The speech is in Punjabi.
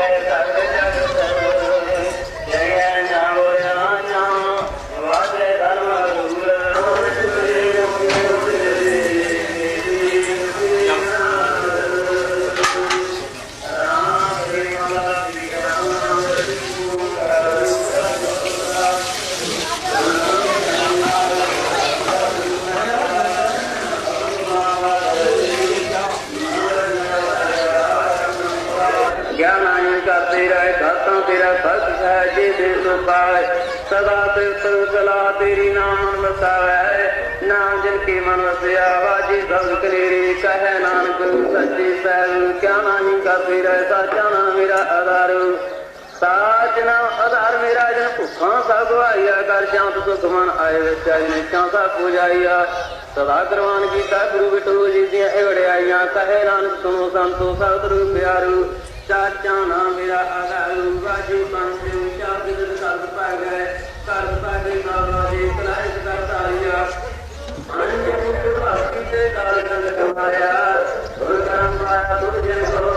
ਗਏ ਗਿਆਨ ਆਇਨ ਕਰਤੇ ਰਹੇ ਤੇਰਾ ਭਗਤ ਹੈ, ਜੇ ਦੇ ਸੋ ਸਦਾ ਤੇ ਤਨ ਤੇਰੀ ਨਾਮ ਵਸਾਵੇ। ਨਾਮ ਜਿਨ ਕੀ ਮਨ ਵਸਿਆ ਵਾਜੀ ਸਬਦ ਕਲੇਰੀ ਕਹੈ, ਨਾਨਕ ਸੱਚੇ ਸਹਿਬ। ਗਿਆਨ ਆਇਨ ਕਰਤੇ ਸਾਚਾ ਨਾਮ ਮੇਰਾ ਆਧਾਰ। ਸਾਚ ਨਾਮ ਆਧਾਰ ਮੇਰਾ, ਜਨ ਭੁੱਖਾਂ ਸਭ ਗਵਾਈਆ ਕਰ ਸ਼ਾਂਤ ਸੁਖ ਮਨ ਆਏ ਵਿੱਚ ਜਨ ਚਾਂਸਾ ਪੂਜਾਈਆ। ਸਦਾ ਕਰਵਾਨ ਕੀਤਾ, ਗੁਰੂ ਬਿਟੂ ਜੀ ਦੀਆਂ ਇਹ ਵਡਿਆਈਆਂ ਕਹੇ ਨਾਨਕ ਸੁਨੋ ਸੰਤੋ, ਸਤਿਗੁਰੂ ਪਿਆਰੂ। ਚਾਚਾ ਨਾ ਮੇਰਾ ਆਗਾ ਰੂਪਾ ਜੀ ਪੰਜ ਵਿਚਾਰ ਦੇ ਦਿਨ ਸਰਦ ਪੈ ਗਏ। ਸਰਦ ਪੈ ਗਏ ਬਾਬਾ ਜੀ ਕਲਾਇਤ ਕਰ ਤਾਰੀਆ ਅਨੰਦ ਮੁਕਤ ਵਾਸੀ ਤੇ ਕਾਲ ਕੰਦ ਕਮਾਇਆ। ਗੁਰੂ ਕਰਮ ਪਾਇਆ ਤੁਰ ਜੇ ਸੋ